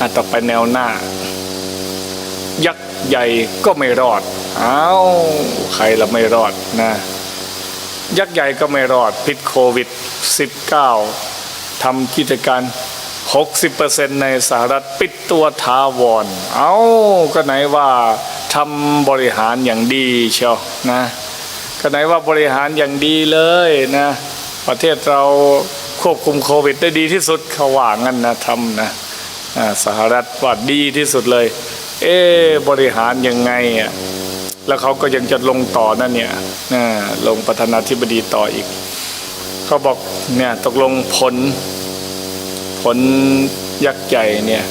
อะต่อไปแนวหน้า ยักษ์ใหญ่ก็ไม่รอดอ้าวใครละไม่รอดนะ ยักษ์ใหญ่ก็ไม่รอดพิษโควิด -19 ทำกิจการ 60%ในสหรัฐปิดตัวทาวรเอาก็ไหนว่าทำบริหารอย่างดีเชียวนะก็ไหนว่าบริหารอย่างดีเลยนะ ประเทศเราควบคุมโควิดได้ดีที่สุดเขาว่างั้นนะทำนะ สหรัฐว่าดีที่สุดเลย เอ๊บริหารยังไงอะแล้วเขาก็ยังจะลงต่อนั่นเนี่ยลงประธานาธิบดีต่ออีก เขาบอกเนี่ยตกลงผล ผลยักษ์ใหญ่เนี่ย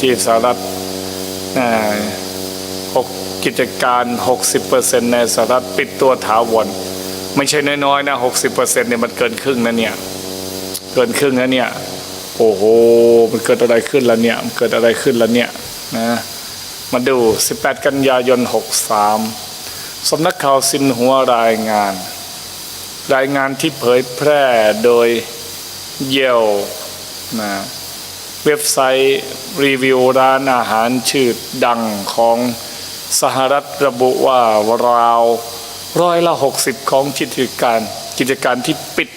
ที่สหรัฐหกกิจการ 60%ในสหรัฐปิดตัวถาวรไม่ใช่น้อยๆนะ 60%เนี่ยมันเกินครึ่งนะเนี่ย เกินครึ่งนะเนี่ย โอ้โห มันเกิดอะไรขึ้นแล้วเนี่ย มันเกิดอะไรขึ้นแล้วเนี่ยนะ มาดู 18 กันยายน 63 สำนักข่าวซินหัวรายงาน รายงานที่เผยแพร่โดยเยลนะเว็บไซต์รีวิวร้านอาหารชื่อดังของสหรัฐระบุว่าราวร้อยละ 60 ของกิจการกิจการที่ปิด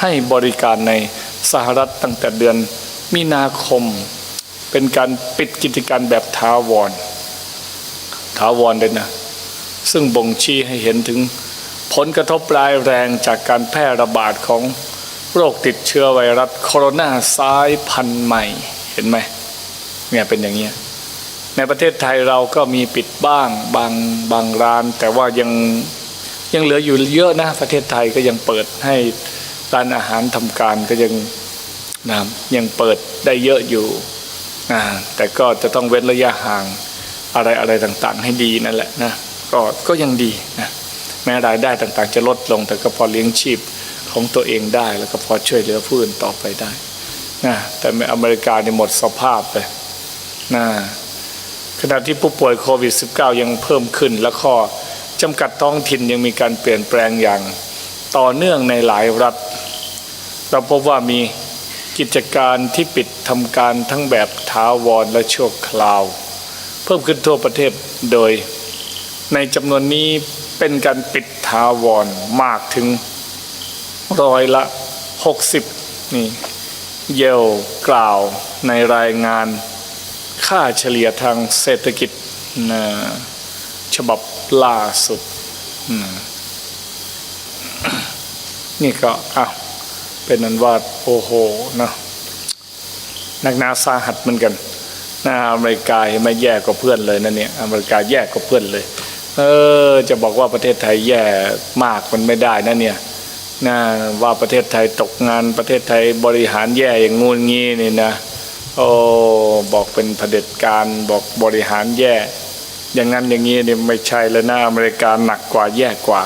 ให้บริการใน สหรัฐตั้งแต่เดือนมีนาคม เป็นการปิดกิจการแบบทาวรถาวรเลยนะ ซึ่งบ่งชี้ให้เห็นถึงผลกระทบร้ายแรงจากการแพร่ระบาดของโรคติดเชื้อไวรัสโคโรนาสายพันธุ์ใหม่ เห็นไหมเนี่ยเป็นอย่างเงี้ในประเทศไทยเราก็มีปิดบ้างบางบางร้าน แต่ว่ายังยังเหลืออยู่เยอะนะ ประเทศไทยก็ยังเปิดให้ ร้านอาหารทำการก็ยังนะยังเปิดได้เยอะอยู่นะแต่ก็จะต้องเว้นระยะห่างอะไรอะไรต่างๆ ให้ดีนั่นแหละนะก็ก็ยังดีนะแม้รายได้ต่างๆ จะลดลงแต่ก็พอเลี้ยงชีพของตัวเองได้แล้วก็พอช่วยเหลือผู้อื่นต่อไปได้นะแต่ในอเมริกาเนี่ยหมดสภาพไปนะขณะที่ผู้ป่วยโควิด -19 ยังเพิ่มขึ้น และข้อจำกัดท้องถิ่นยังมีการเปลี่ยนแปลงอย่างต่อเนื่องในหลายรัฐ เราพบว่ามีกิจการที่ปิดทำการทั้งแบบถาวรและชั่วคราว เพิ่มขึ้นทั่วประเทศโดย ในจำนวนนี้เป็นการปิดทาวรมากถึงร้อยละ 60 นี่เยลกล่าวในรายงานค่าเฉลี่ยทางเศรษฐกิจนะฉบับล่าสุดนะนี่ก็อ้าว เป็นนันว่าโอ้โหนะนักหนาสาหัสเหมือนกันนะอเมริกาไม่แย่กว่าเพื่อนเลยนะเนี่ยอเมริกาแย่กว่าเพื่อนเลย เออ จะบอกว่าประเทศไทยแย่มากมันไม่ได้นะเนี่ยนะว่าประเทศไทยตกงานประเทศไทยบริหารแย่อย่างงูงี้นี่นะโอ้บอกเป็นเผด็จการบอกบริหารแย่ อย่างนั้นอย่างนี้เนี่ยไม่ใช่เลยนะอเมริกาหนักกว่าแย่กว่า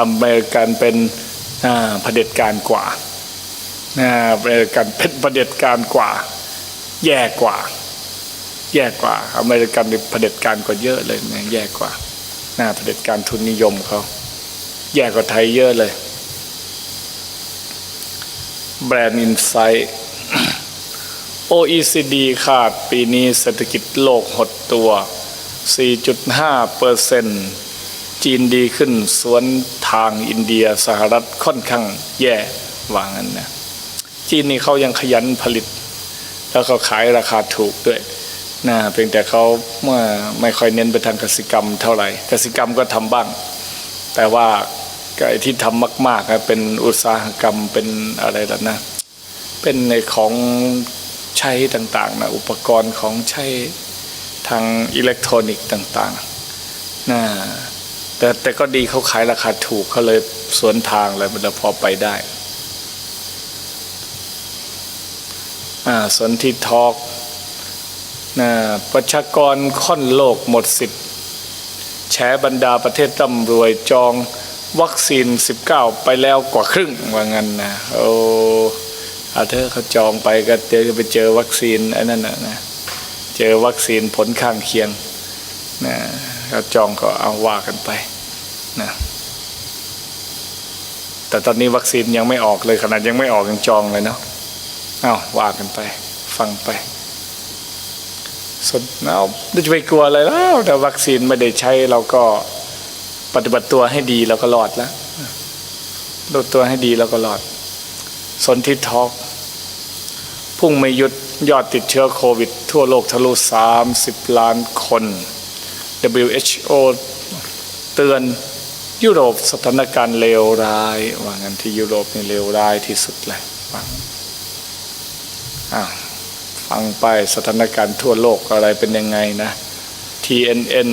อเมริกันเป็นอ่าเผด็จการกว่า ริกันเป็นเผด็จการกว่า แย่กว่า แย่กว่า อเมริกันนี่เผด็จการกว่าเยอะเลยนะแย่กว่าหน้าเผด็จการทุนนิยมเขาแย่กว่าไทยเยอะเลย แบรนด์อินไซต์ OECD คาดปีนี้เศรษฐกิจโลกหดตัว 4.5เปอร์เซนต์จีนดีขึ้นสวนทางอินเดียสหรัฐค่อนข้างแย่ว่างั้นนะ จีนนี่เขายังขยันผลิต แล้วเขาขายราคาถูกด้วยนะเพียงแต่เขาเมื่อไม่ค่อยเน้นไปทางกสิกรรมเท่าไหร่กสิกรรมก็ทำบ้าง แต่ว่าไอ้ที่ทำมากๆนะเป็นอุตสาหกรรมเป็นอะไรล่ะนะ เป็นในของใช้ต่างๆนะอุปกรณ์ของใช้ทางอิเล็กทรอนิกส์ต่างๆนะแต่แต่ก็ดีเขาขายราคาถูกเขาเลยสวนทางเลยมันพอไปได้ อ่า สนที่ทอกนะประชากรค่อนโลกหมดสิทธิ์แฉบรรดาประเทศร่ำรวยจองวัคซีน 19 ไปแล้วกว่าครึ่งว่างั้นนะโอ้อาเธอเขาจองไปก็เจะไปเจอวัคซีนไอ้นั่นนะนะเจอวัคซีนผลข้างเคียงนะเขาจองก็เอาว่ากันไปนะแต่ตอนนี้วัคซีนยังไม่ออกเลยขนาดยังไม่ออกยังจองเลยเนาะ เอาว่ากันไป ฟังไปสนเอาจะไปกลัวอะไรแล้วแต่วัคซีนไม่ได้ใช้เราก็ปฏิบัติตัวให้ดีเราก็รอดแล้วลดตัวให้ดีเราก็รอด สนทิทอกพุ่งไม่หยุดยอดติดเชื้อโควิด ทั่วโลกทะลุ 30 ล้านคน WHO เตือนยุโรปสถานการณ์เลวร้าย ว่างั้นที่ยุโรปนี่เลวร้ายที่สุดเลยฟังอ้า ฟังไปสถานการณ์ทั่วโลกอะไรเป็นยังไงนะ TNN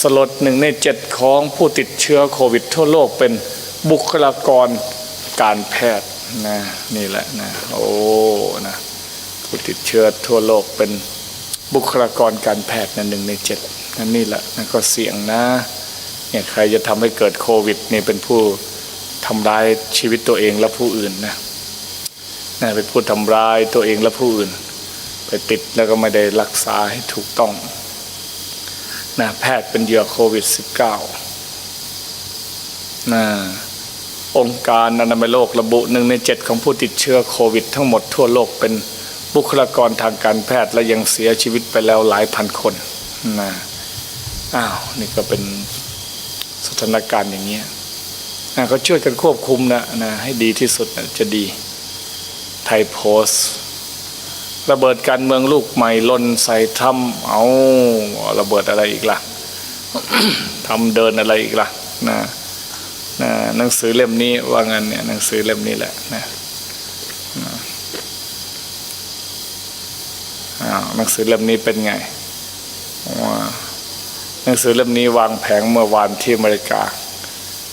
สลดหนึ่งในเจ็ดของผู้ติดเชื้อโควิดทั่วโลกเป็นบุคลากรการแพทย์นะนี่แหละนะโอ้นะผู้ติดเชื้อทั่วโลกเป็นบุคลากรการแพทย์นะหนึ่งในเจ็ดนั่นนี่แหละนะก็เสี่ยงนะเนี่ยใครจะทำให้เกิดโควิดนี่เป็นผู้ทำร้ายชีวิตตัวเองและผู้อื่นนะ นะเป็นผู้ทำร้ายตัวเองและผู้อื่น ไปติดแล้วก็ไม่ได้รักษาให้ถูกต้องนะแพทย์เป็นเหยื่อโควิด -19 นะองค์การอนามัยโลกระบุหนึ่งในเจ็ดของผู้ติดเชื้อโควิด ทั้งหมดทั่วโลกเป็นบุคลากรทางการแพทย์และยังเสียชีวิตไปแล้วหลายพันคนนะอ้าวนี่ก็เป็นสถานการณ์อย่างเงี้ยนะก็ช่วยกันควบคุมนะนะให้ดีที่สุดนะจะดี ไทยโพสระเบิดการเมืองลูกใหม่ลนใส่ทำเอาระเบิดอะไรอีกล่ะทำเดินอะไรอีกล่ะนะนะหนังสือเล่มนี้ว่างั้นเนี่ยหนังสือเล่มนี้แหละนะนะอ้าวหนังสือเล่มนี้เป็นไงว่าหนังสือเล่มนี้วางแผงเมื่อวานที่อเมริกา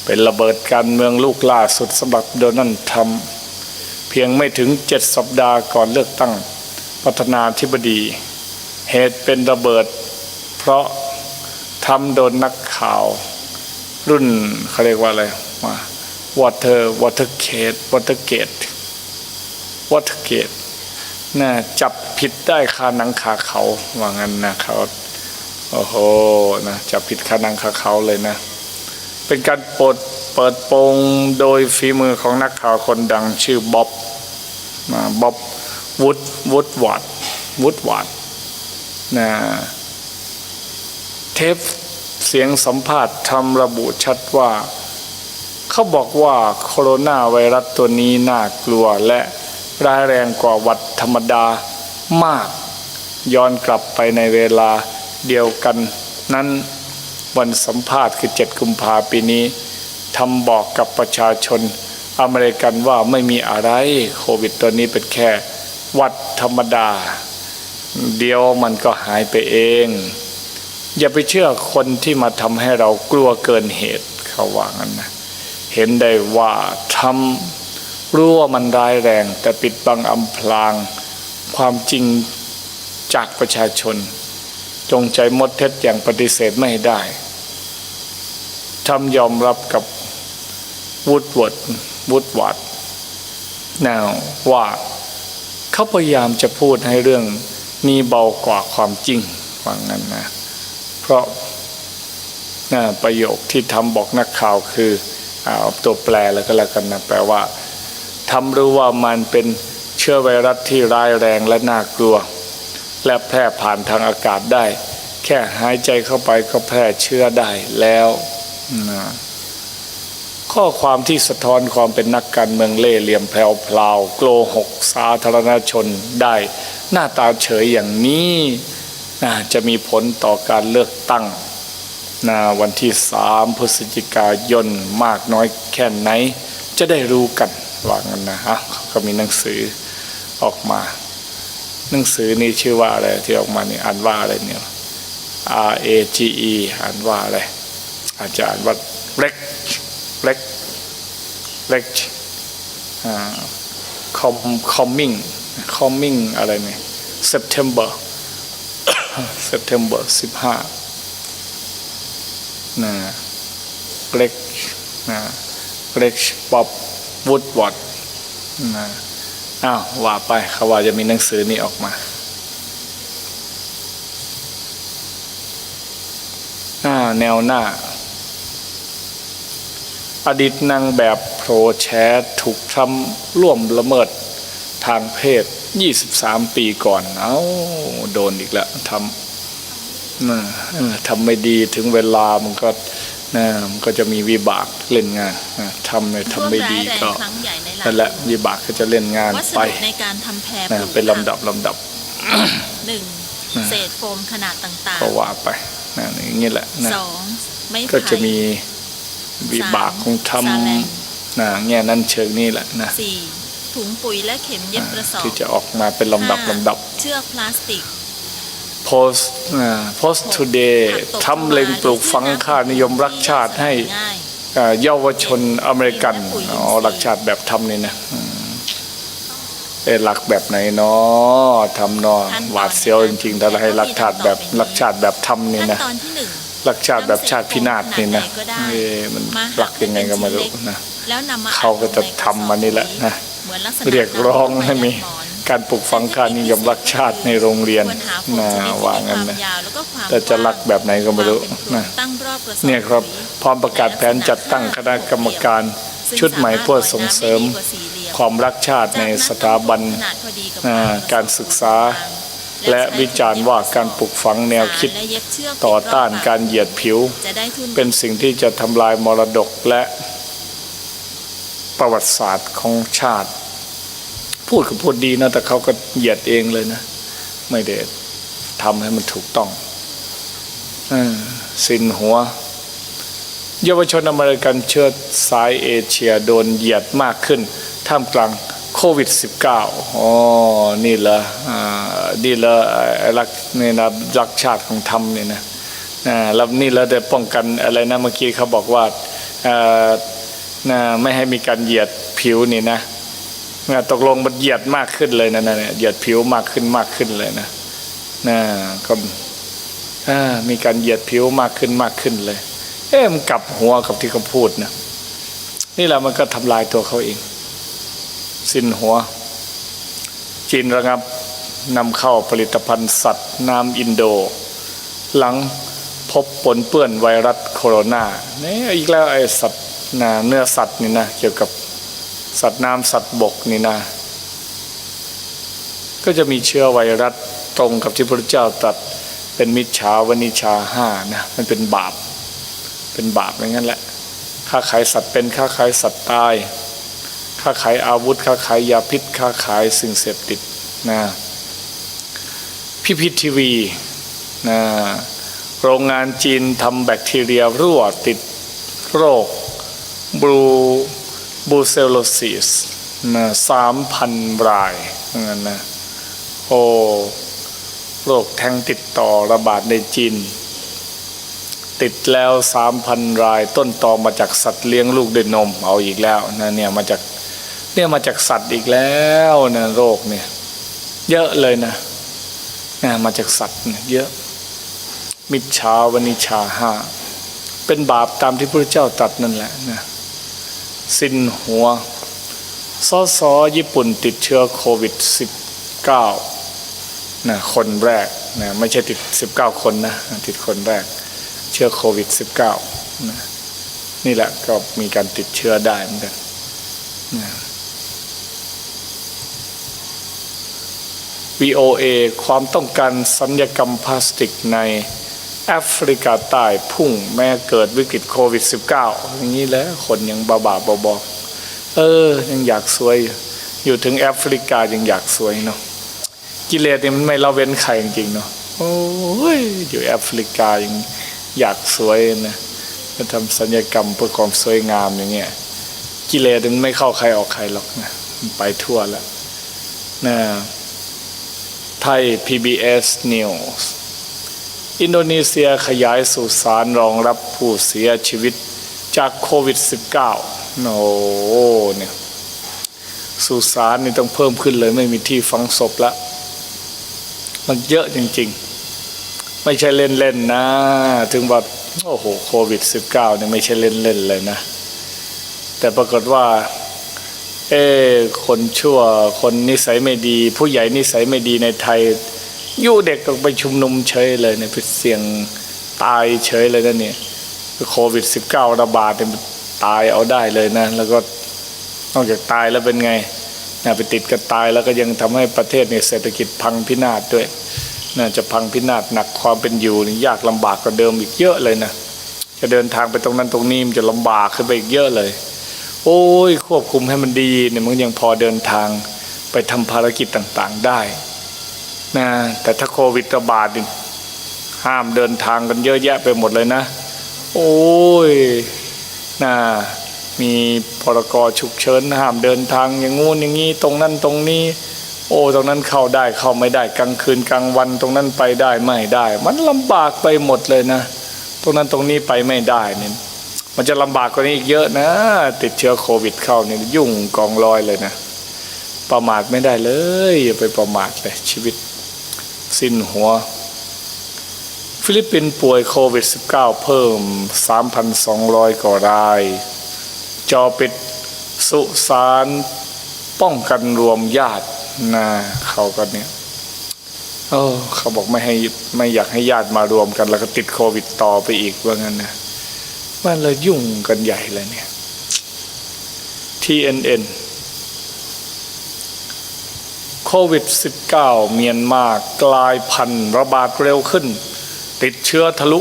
เป็นระเบิดการเมืองลูกล่าสุดสำหรับโดนัลด์ทรัมป์ พียงไม่ถึงเจ็ดสัปดาห์ก่อนเลือกตั้งประธานาธิบดี เหตุเป็นระเบิด เพราะทำโดนนักข่าว รุ่นเขาเรียกว่าอะไรว่าวอเตอร์วอเตอร์เกตวอเตอร์เกตวอเตอร์เกตน่ะจับผิดได้คาหนังคาเขาว่างั้นนะเขาโอ้โหนะจับผิดคาหนังคาเขาเลยนะ เป็นการปลด เปิดโปงโดยฝีมือของนักข่าวคนดังชื่อบ๊อบมาบ๊อบวูดวูดวัดวูดวัดนะเทปเสียงสัมภาษณ์ทำระบุชัดว่า เขาบอกว่าโคโรนาไวรัสตัวนี้น่ากลัวและร้ายแรงกว่าวัดธรรมดามาก ย้อนกลับไปในเวลาเดียวกันนั้นวันสัมภาษณ์คือ 7 กุมภาปีนี้ ทำบอกกับประชาชน อเมริกันว่าไม่มีอะไรโควิดตัวนี้เป็นแค่วัดธรรมดา เดียวมันก็หายไปเอง อย่าไปเชื่อคนที่มาทำให้เรากลัวเกินเหตุเขาว่างั้นนะเห็นได้ว่าทำรู้ว่ามันร้ายแรง แต่ปิดบังอำพราง ความจริงจากประชาชน จงใจมดเท็จอย่างปฏิเสธไม่ได้ทำยอมรับกับ วูดวดวูดวัดแนวว่าเขาพยายามจะพูดให้เรื่องนี้เบากว่าความจริงว่างั้นนะ เพราะนะประโยคที่ทำบอกนักข่าวคือเอาตัวแปลแล้วก็แล้วกันนะแปลว่าทำรู้ว่ามันเป็นเชื้อไวรัสที่ร้ายแรงและน่ากลัว และแพร่ผ่านทางอากาศได้ แค่หายใจเข้าไปก็แพร่เชื้อได้แล้วนะ ข้อความที่สะท้อนความเป็นนักการเมืองเล่เหลี่ยมแผ่วพลาวโกหกสาธารณชนได้หน้าตาเฉยอย่างนี้นะจะมีผลต่อการเลือกตั้งนะวันที่สามพฤศจิกายนมากน้อยแค่ไหน จะได้รู้กันว่างันนะฮะก็มีหนังสือออกมา หนังสือนี้ชื่อว่าอะไรที่ออกมานี่อ่านว่าอะไรเนี่ย R A G E อ่านว่าอะไรอาจารย์ว่าเล็ก เล็กเล็กคอมคอมมิ่งคอมมิ่งอะไรเนี่ย September September สิบห้านะเล็กนะเล็กป๊อปวูดวอดนะอ้าวว่าไปเขาว่าจะมีหนังสือนี้ออกมาหน้าแนวหน้า อดีตนางแบบโปรแชร์ถูกทำร่วมละเมิดทางเพศ 23 ปีก่อน เอาโดนอีกแล้วทำนะเออทำไม่ดีถึงเวลามันก็นะมันก็จะมีวิบากเล่นงานนะทำไม่ทำไม่ดีท่วมร้ายแรงก็ครั้งใหญ่ในหลายนั่นแหละวิบากก็จะเล่นงานวัสไปดุในการทำแพรปนะลูกเป็นลำดับลำดับหนึ่งเศษโฟมขนาดต่างก็ว่าไปนะอย่างนี้แหละนะๆสองไม้ไผ่ก็จะมี วิบากของทสามแสลงำนะแง่นั้นเชิงนี้แหละนะสี่ถุงปุ๋ยและเข็มเย็บกระสอบที่จะออกมาเป็นลำดับห้าลำดับ เชือกพลาสติก post อ่า post today ผักตบทำเล็งปลูกฝังค่านิยมรักชาติให้ง่ายอ่าเยาวชนอเมริกันและปุ๋ยอินทรีย์อ๋อรักชาติแบบทำนี่นะอืมเอะหลักแบบไหนเนาะทำเนาะหวาดเสียวจริงๆถ้าเราให้รักชาติแบบรักชาติแบบทำนี่ขั้นนะตอนที่ หนึ่งรักชาติแบบชาติพินาศนี่นะขนาดไหนก็ได้เอ๊ะมันมารักยังไงก็ไม่รู้นะแล้วนำมาเขาก็จะทำมานี่แหละนะเหมือนลักษณะเรียกร้องให้มีหมอนการปลูกฝังค่านิยมรักชาติในโรงเรียนควรหาโฟมนะชนิดที่ว่ามีงั้นความนะยาวแล้วก็ความแต่จะรักแบบไหนก็ไม่รู้ความเป็นกลุ่นะตั้งรอบกระสอบเนี่ยครับปุ๋ยพร้อมประกาศแผนจัดตั้งคณะกรรมการชุดใหม่เพื่อส่งเสริมความรักชาติในสถาบันขนาดพอดีกับอ่าควมการศึกษา และวิจารณ์ว่าการปลูกฝังแนวคิดต่อต้านการเหยียดผิว เป็นสิ่งที่จะทำลายมรดกและประวัติศาสตร์ของชาติ พูดก็พูดดีนะแต่เขาก็เหยียดเองเลยนะ ไม่ได้ทำให้มันถูกต้องอสินหัว เยาวชนอเมริกันเชื้อสายเอเชียโดนเหยียดมากขึ้น ท่ามกลาง วิด -19 อ๋อ นี่เหรออ่านี่เหรอไอ้รักนี่นะรักชาติของธรรมนี่นะแล้วนี่ล้วได้ป้องกันอะไรนะเมื่อกี้เขาบอกว่าไม่ให้มีการเหยียดผิวนี่นะตกลงมันเหยียดมากขึ้นเลยนะเนี่ยเหยียดผิวมากขึ้นมากขึ้นเลยนะนะก็มีการเหยียดผิวมากขึ้นมากขึ้นเลย เอ๊ะมันกลับหัวกับที่เขาพูดนะนี่แหละมันก็ทำลายตัวเขาเอง สิ้นหัว จีนระงับนำเข้าผลิตภัณฑ์สัตว์น้ำอินโด หลังพบปนเปื้อนไวรัสโคโรนาเนี่ยอีกแล้วไอ้สัตว์นะเนื้อสัตว์นี่นะเกี่ยวกับสัตว์น้ำสัตว์บกนี่นะก็จะมีเชื้อไวรัสตรงกับที่พระเจ้าตรัสเป็นมิจฉาวนิชาห้านะมันเป็นบาป เป็นบาปอย่างนั้นแหละค้าขายสัตว์เป็นค้าขายสัตว์ตาย ค้าขายอาวุธค้าขายยาพิษค้าขายสิ่งเสพติดนะพิพิธทีวีนะโรงงานจีนทำแบคทีเรียรั่วติดโรคบรูบูเซโลซิสนะสามพันรายงั้นนะโอ้โรคแทงติดต่อระบาดในจีน ติดแล้วสามพันรายต้นตอมาจากสัตว์เลี้ยงลูกด้วยนม เอาอีกแล้วนะเนี่ยมาจาก เนี่ยมาจากสัตว์อีกแล้วนะโรคเนี่ย เยอะเลยนะนะมาจากสัตว์เนี่ยเยอะ มิจฉาวนิชาห้าเป็นบาปตามที่พระเจ้าตรัสนั่นแหละนะสิ้นหัวสอสอญี่ปุ่นติดเชื้อโควิด -19 นะคนแรกนะไม่ใช่ติด 19 คนนะ ติดคนแรก เชื้อโควิด -19 นะนี่แหละก็มีการติดเชื้อได้เหมือนกันนะ VOA ความต้องการสัญญกรรมพลาสติกในแอฟริกาใต้พุ่งแม้เกิดวิกฤตโควิด -19 อย่างนี้แล้วคนยังบาบาบอบอเออ ยังอยากสวย อยู่ถึงแอฟริกายังอยากสวยเนาะกิเลสเนี่ยมันไม่ละเว้นใครจริงๆเนาะโอ้ยอยู่แอฟริกายังอยากสวยนะจะทำสัญญกรรมเพื่อความสวยงามอย่างเงี้ยกิเลสมันไม่เข้าใครออกใครหรอกนะมันไปทั่วแล้วนะ ไทย PBS News อินโดนีเซียขยายสุสานรองรับผู้เสียชีวิตจากโควิด -19 โอ้โหเนี่ยสุสานนี่ต้องเพิ่มขึ้นเลยไม่มีที่ฝังศพละ มันเยอะจริงๆ ไม่ใช่เล่นๆนะ ถึงว่าโอ้โหโควิด -19 เนี่ยไม่ใช่เล่นๆเลยนะ แต่ปรากฏว่า เอ้คนชั่วคนนิสัยไม่ดี ผู้ใหญ่นิสัยไม่ดีในไทยยู่เด็กก็ไปชุมนุมเฉยเลยเนี่ยเสี่ยงตายเฉยเลยนะเนี่ยโควิด -19 ระบาดเนี่ยตายเอาได้เลยนะ แล้วก็นอกจากตายแล้วเป็นไงนะไปติดกันตายแล้วก็ยังทำให้ประเทศเนี่ยเศรษฐกิจพังพินาศด้วยน่าจะพังพินาศหนักความเป็นอยู่นี่ยากลำบากกว่าเดิมอีกเยอะเลยนะจะเดินทางไปตรงนั้นตรงนี้มันจะลำบากขึ้นไปอีกเยอะเลย โอ้ยควบคุมให้มันดีเนี่ยมันยังพอเดินทางไปทำภารกิจต่างๆได้นะแต่ถ้าโควิดระบาดห้ามเดินทางกันเยอะแยะไปหมดเลยนะ โอ้ยน่ามีพรกฉุกเฉินห้ามเดินทางอย่างงู้นอย่างนี้ตรงนั้นตรงนี้ โอ้ตรงนั้นเข้าได้เข้าไม่ได้กลางคืนกลางวันตรงนั้นไปได้ไม่ได้ มันลำบากไปหมดเลยนะ ตรงนั้นตรงนี้ไปไม่ได้เนี่ย มันจะลำบากกว่านี้อีกเยอะนะ ติดเชื้อโควิดเข้าเนี่ยยุ่งกองลอยเลยนะ ประมาทไม่ได้เลยอย่าไปประมาทเลยชีวิตสิ้นหัว ฟิลิปปินส์ป่วยโควิด -19 เพิ่ม 3,200 กว่าราย จอปิดสุสานป้องกันรวมญาตินะเขาก็เนี่ยเออเขาบอกไม่ให้ไม่อยากให้ญาติมารวมกันแล้วก็ติดโควิดต่อไปอีกว่างั้นนะ มันเลยยุ่งกันใหญ่เลยเนี่ย TNN โควิด -19 เมียนมากลายพันธุ์ระบาดเร็วขึ้น ติดเชื้อทะลุ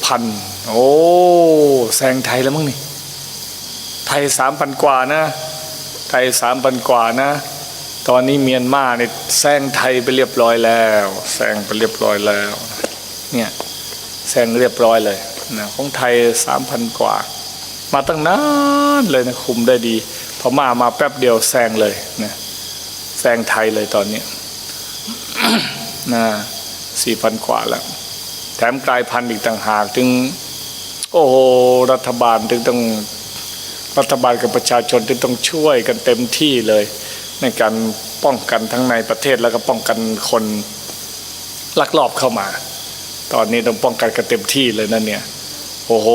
4,000 โอ้แซงไทยแล้วมั้งนี่ ไทย 3,000 กว่านะ ไทย 3,000 กว่านะ ตอนนี้เมียนมาเนี่ยแซงไทยไปเรียบร้อยแล้ว แซงไปเรียบร้อยแล้ว เนี่ยแซงเรียบร้อยเลย นะของไทย3,000กว่า มาตั้งนานเลยนะคุมได้ดีพอมามาแป๊บเดียวแซงเลยนะแซงไทยเลยตอนนี้นะสี่พันกว่าแล้ว แถมกลายพันธุ์อีกต่างหากถึงโอ้โหรัฐบาลถึงต้องรัฐบาลกับประชาชนที่ต้องช่วยกันเต็มที่เลย ในการป้องกันทั้งในประเทศแล้วก็ป้องกันคนลักลอบเข้ามา ตอนนี้ต้องป้องกันกันเต็มที่เลยนะเนี่ย โอ้โห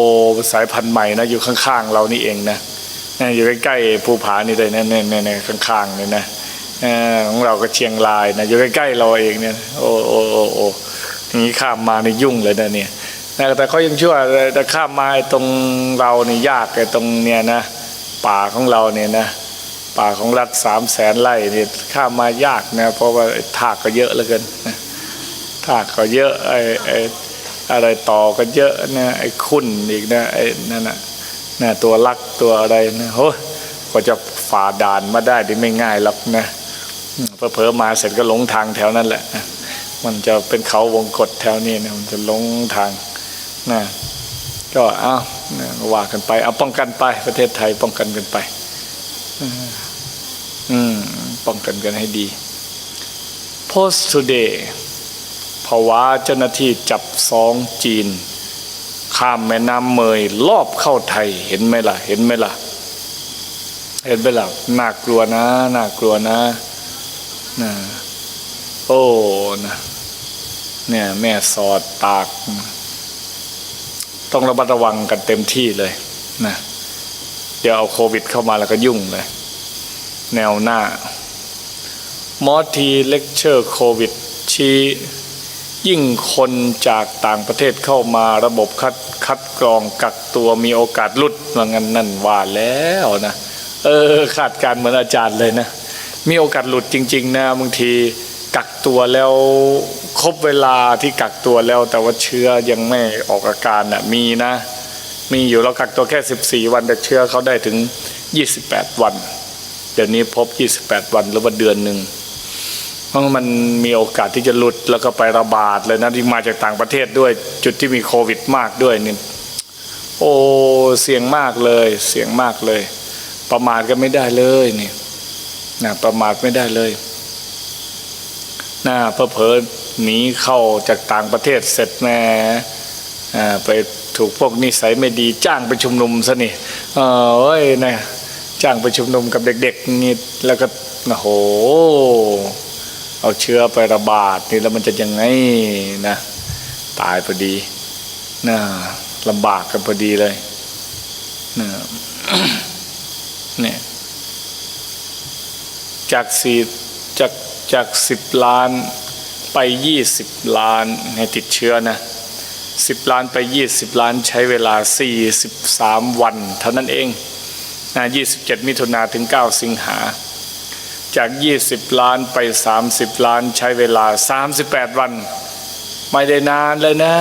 สายพันธุ์ใหม่นะอยู่ข้างๆ เรานี่เองนะนะอยู่ใกล้ๆภูผานี่เลยนะเนี่ยเนี่ยเนี่ยข้างๆเนี่ยนะของเราก็เชียงรายนะอยู่ใกล้ๆเราเองเนี่ยโอ้โอ้โอ้โอ้อย่างนี้ข้ามมานี่ยุ่งเลยนะเนี่ยแต่เขายังชั่วแต่ข้ามมาตรงเรานี่ยากไอ้ตรงเนี่ยนะป่าของเราเนี่ยนะป่าของรัฐสามแสนไร่เนี่ยข้ามมายากนะเพราะว่าไอ้ทากก็เยอะเหลือเกินนะทากก็เยอะไอ้ อะไรต่อก็เยอะนะไอ้คุ้นอีกนะไอ้นั่นนะนะตัวลักตัวอะไรนะโหกว่าจะฝ่าด่านมาได้ดิไม่ง่ายหรอกนะอืมเผลอมาเสร็จก็หลงทางแถวนั้นแหละ มันจะเป็นเขาวงกฏแถวนี้นะมันจะหลงทางนะก็เอานะว่ากันไปเอาป้องกันไปประเทศไทยป้องกันกันไป อืมป้องกันกันให้ดี Post Today ภาวะเจ้าหน้าที่จับสองจีน ข้ามแม่น้ำเมยลอบเข้าไทยเห็นไหมล่ะ เห็นไหมล่ะ เห็นไหมล่ะน่ากลัวนะน่ากลัวนะนะโอ้นะเนี่ยแม่สอดตาก ต้องระมัดระวังกันเต็มที่เลยนะเดี๋ยวเอาโควิดเข้ามาแล้วก็ยุ่งเลย แนวหน้ามอทีเลคเชอร์โควิดชี้ ยิ่งคนจากต่างประเทศเข้ามาระบบคัดคัดกรองกักตัวมีโอกาสหลุดว่างั้นนั่นว่าแล้วนะเออคาดการเหมือนอาจารย์เลยนะมีโอกาสหลุดจริง ๆ นะบางทีกักตัวแล้วครบเวลาที่กักตัวแล้ว แต่ว่าเชื้อยังไม่ออกอาการน่ะมีนะ มีอยู่เรากักตัวแค่ 14 วันแต่เชื้อเขาได้ถึง 28 วัน เดี๋ยวนี้พบ 28 วันหรือว่าเดือนหนึ่ง เพราะมันมีโอกาสที่จะหลุดแล้วก็ไประบาดเลยนะที่มาจากต่างประเทศด้วยจุดที่มีโควิดมากด้วยนี่โอ้เสี่ยงมากเลยเสี่ยงมากเลย ประมาทก็ไม่ได้เลยนี่นะประมาทไม่ได้เลยนะเพอเพอหนีเข้าจากต่างประเทศเสร็จแม่ไปถูกพวกนิสัยไม่ดีจ้างไปชุมนุมซะนี่เออเอ้ยนะจ้างไปชุมนุมกับเด็กๆนี่แล้วก็โอ้โห เอาเชื้อไประบาดนี่แล้วมันจะยังไงนะตายพอดีนะลำบากกันพอดีเลยนะเนี่ยจากสี่จากจากสิบล้านไปยี่สิบล้านให้ติดเชื้อนะสิบล้านไปยี่สิบล้านใช้เวลาสี่สิบสามวัน เท่านั้นเองนะยี่สิบเจ็ดมิถุนาถึงเก้าสิงหา จาก 20 ล้านไป 30 ล้านใช้เวลา 38 วัน ไม่ได้นานเลยนะ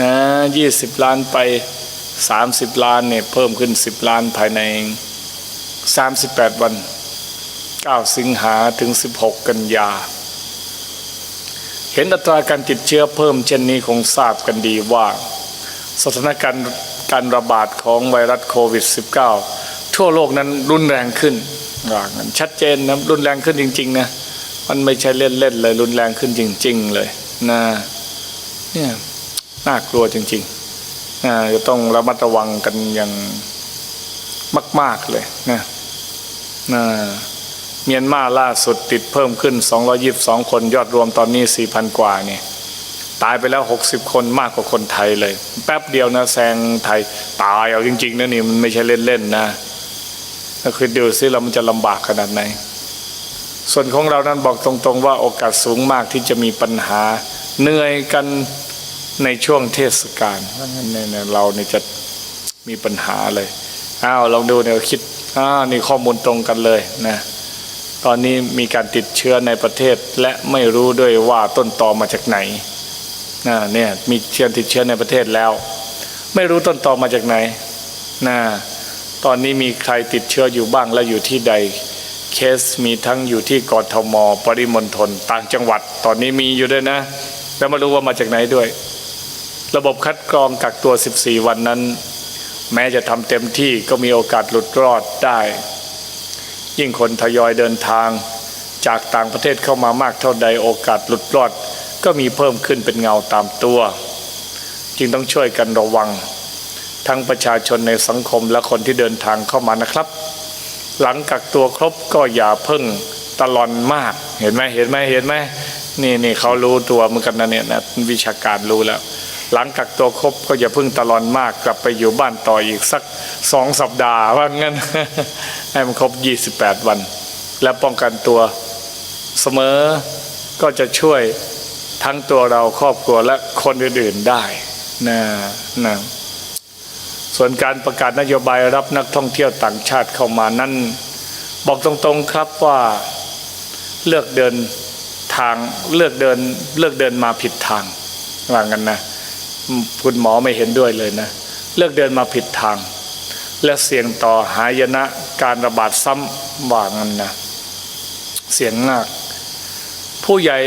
นะ20 ล้านไป 30 ล้านเนี่ยเพิ่มขึ้น 10 ล้านภายใน 38 วัน 9 สิงหาถึง 16 กันยา เห็นอัตราการติดเชื้อเพิ่มเช่นนี้คงทราบกันดีว่า สถานการณ์การระบาดของไวรัสโควิด -19 ทั่วโลกนั้นรุนแรงขึ้น ว่างั้นชัดเจนนะรุนแรงขึ้นจริง ๆ นะ มันไม่ใช่เล่นๆเลย รุนแรงขึ้นจริง ๆ เลยนะเนี่ยน่ากลัวจริงๆนะจะต้องระมัดระวังกันอย่างมาก ๆ เลยนะนะเมียนมาล่าสุดติดเพิ่มขึ้น 222 คนยอดรวมตอนนี้ 4,000 กว่าเนี่ยตายไปแล้ว 60 คนมากกว่าคนไทยเลย แป๊บเดียวนะแซงไทยตายเอาจริง ๆนะนี่มันไม่ใช่เล่น ๆ นะ ก็คือดูซิเรามันจะลำบากขนาดไหน ส่วนของเรานั้นบอกตรงๆ ว่าโอกาสสูงมากที่จะมีปัญหาเหนื่อยกันในช่วงเทศกาลเพราะงั้นเนี่ยเราเนี่ยจะมีปัญหาเลยอ้าวลองดูเนี่ยคิดอ้าวนี่ข้อมูลตรงกันเลยนะตอนนี้มีการติดเชื้อในประเทศและไม่รู้ด้วยว่าต้นตอมาจากไหนนะเนี่ยมีเชื้อติดเชื้อในประเทศแล้ว ไม่รู้ต้นตอมาจากไหนนะ ตอนนี้มีใครติดเชื้ออยู่บ้างและอยู่ที่ใด เคสมีทั้งอยู่ที่กรทม ปริมณฑลต่างจังหวัด ตอนนี้มีอยู่ด้วยนะ แล้วไม่รู้ว่ามาจากไหนด้วย ระบบคัดกรองกักตัว 14 วันนั้น แม้จะทำเต็มที่ก็มีโอกาสหลุดรอดได้ ยิ่งคนทยอยเดินทาง จากต่างประเทศเข้ามามากเท่าใดโอกาสหลุดรอด ก็มีเพิ่มขึ้นเป็นเงาตามตัว จึงต้องช่วยกันระวัง ทั้งประชาชนในสังคมและคนที่เดินทางเข้ามานะครับ หลังกักตัวครบก็อย่าเพิ่งตะลอนมาก เห็นไหมเห็นไหมเห็นไหมนี่นี่เขารู้ตัวเหมือนกันนะเนี่ยนะวิชาการรู้แล้ว หลังกักตัวครบก็อย่าเพิ่งตะลอนมากกลับไปอยู่บ้านต่ออีกสักสองสัปดาห์ว่างั้นให้มันครบ 28 วัน และป้องกันตัวเสมอก็จะช่วยทั้งตัวเราครอบครัวและคนอื่นๆได้นะนะ ส่วนการประกาศนโยบายรับนักท่องเที่ยวต่างชาติเข้ามานั้นบอกตรงๆครับว่าเลือกเดินทางเลือกเดินเลือกเดินมาผิดทางว่างั้นนะคุณหมอไม่เห็นด้วยเลยนะเลือกเดินมาผิดทาง และเสี่ยงต่อหายนะการระบาดซ้ำว่างั้นนะเสี่ยงมากผู้ใหญ่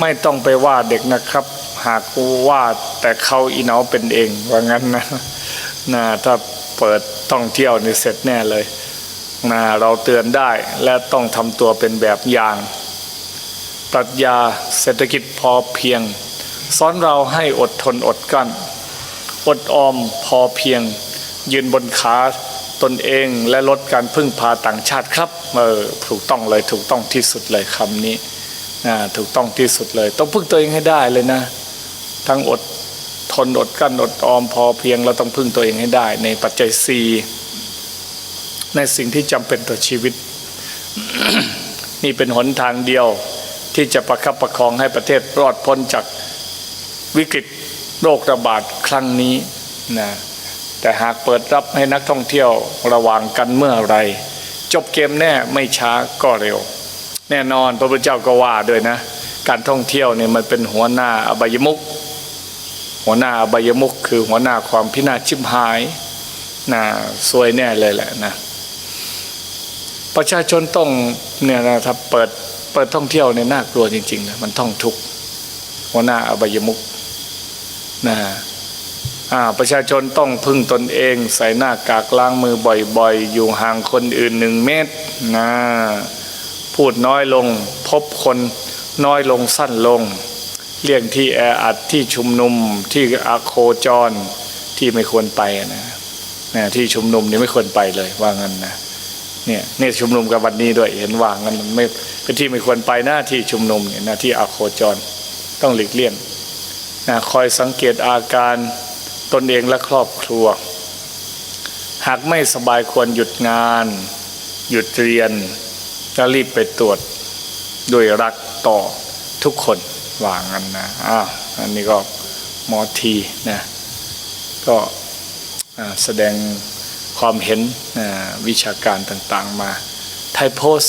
ไม่ต้องไปว่าเด็กนะครับ หากว่าแต่เขาอีเนาเป็นเองว่างั้นนะ นะถ้าเปิดท่องเที่ยวนี่เสร็จแน่เลยนะเราเตือนได้และต้องทำตัวเป็นแบบอย่างปรัชญาเศรษฐกิจพอเพียงสอนเราให้อดทนอดกั้น อดออมพอเพียง ยืนบนขาตนเองและลดการพึ่งพาต่างชาติครับเออถูกต้องเลยถูกต้องที่สุดเลยคำนี้นะถูกต้องที่สุดเลย ต้องพึ่งตัวเองให้ได้เลยนะ ทั้งอด ทนอดกั้นอดออมพอเพียงเราต้องพึ่งตัวเองให้ได้ ในปัจจัยสี่ในสิ่งที่จำเป็นต่อชีวิต นี่เป็นหนทางเดียวที่จะประคับประคองให้ประเทศรอดพ้นจากวิกฤตโรคระบาดครั้งนี้นะแต่หากเปิดรับให้นักท่องเที่ยวระวังกันเมื่อไรจบเกมแน่ไม่ช้าก็เร็ว แน่นอนพระพุทธเจ้าก็ว่าด้วยนะ การท่องเที่ยวเนี่ยมันเป็นหัวหน้าอบายมุก หัวหน้าอบายมุกคือหัวหน้าความพินาศชิบหายนะซวยแน่เลยแหละนะ ประชาชนต้องเนี่ยนะถ้าเปิดเปิดท่องเที่ยวเนี่ยน่ากลัวจริงๆนะมันท่องทุกหัวหน้าอบายมุกนะอ่าประชาชนต้องพึ่งตนเอง ใส่หน้ากากล้างมือบ่อยๆ อยู่ห่างคนอื่นหนึ่งเมตรนะพูดน้อยลงพบคนน้อยลงสั้นลง เลี่ยงที่แออัดที่ชุมนุมที่อาโคจรที่ไม่ควรไปนะนะที่ชุมนุมนี่ไม่ควรไปเลยว่างั้นนะเนี่ยเนี่ยชุมนุมกับวันนี้ด้วยเห็นว่างั้นมันไม่เป็นที่ไม่ควรไปหน้าที่ชุมนุมเนี่ยหน้าที่อาโคจรต้องหลีกเลี่ยงนะคอยสังเกตอาการตนเองและครอบครัว หากไม่สบายควรหยุดงาน หยุดเรียนก็รีบไปตรวจด้วยรักต่อทุกคน ว่างกันนะอ่าอันนี้ก็มอทีนะก็แสดงความเห็นวิชาการต่างๆมาไทยโพส